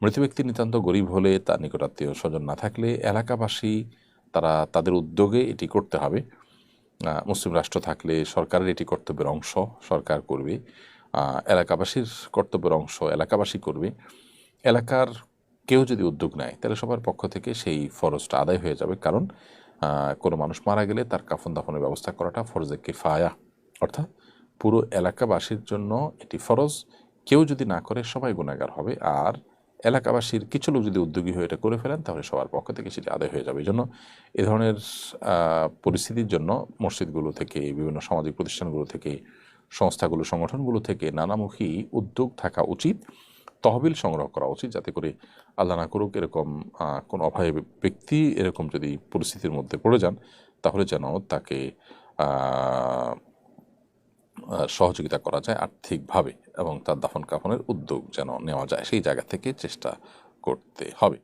মৃত ব্যক্তি নিতান্ত গরিব হলে তার নিকটাত্মীয় স্বজন না থাকলে এলাকাবাসী, তারা তাদের উদ্যোগে এটি করতে হবে। মুসলিম রাষ্ট্র থাকলে সরকারের এটি কর্তব্যের অংশ, সরকার করবে। এলাকাবাসীর কর্তব্যের অংশ এলাকাবাসী করবে। এলাকার কেউ যদি উদ্যোগ নেয়, তাহলে সবার পক্ষ থেকে সেই ফরজটা আদায় হয়ে যাবে। কারণ কোনো মানুষ মারা গেলে তার কাফন দাফনের ব্যবস্থা করাটা ফরজে কিফায়া। অর্থাৎ পুরো এলাকাবাসীর জন্য এটি ফরজ। কেউ যদি না করে সবাই গুণাগার হবে। আর এলাকাবাসীর কিছু লোক যদি উদ্যোগী হয়ে এটা করে ফেলেন, তাহলে সবার পক্ষ থেকে সেটি আদায় হয়ে যাবে। এই জন্য এ ধরনের পরিস্থিতির জন্য মসজিদগুলো থেকে, বিভিন্ন সামাজিক প্রতিষ্ঠানগুলো থেকে, সংস্থাগুলো, সংগঠনগুলো থেকে নানামুখী উদ্যোগ থাকা উচিত। তহবিল সংগ্রহ করা উচিত যাতে করে আল্লাহ না করুক এরকম কোনো অভাবী ব্যক্তি এরকম যদি পরিস্থিতির মধ্যে পড়ে যান, তাহলে যেন তাকে সহযোগিতা করা যায় আর্থিকভাবে এবং তার দাফন কাফনের উদ্যোগ যেন নেওয়া যায়, সেই জায়গা থেকে চেষ্টা করতে হবে।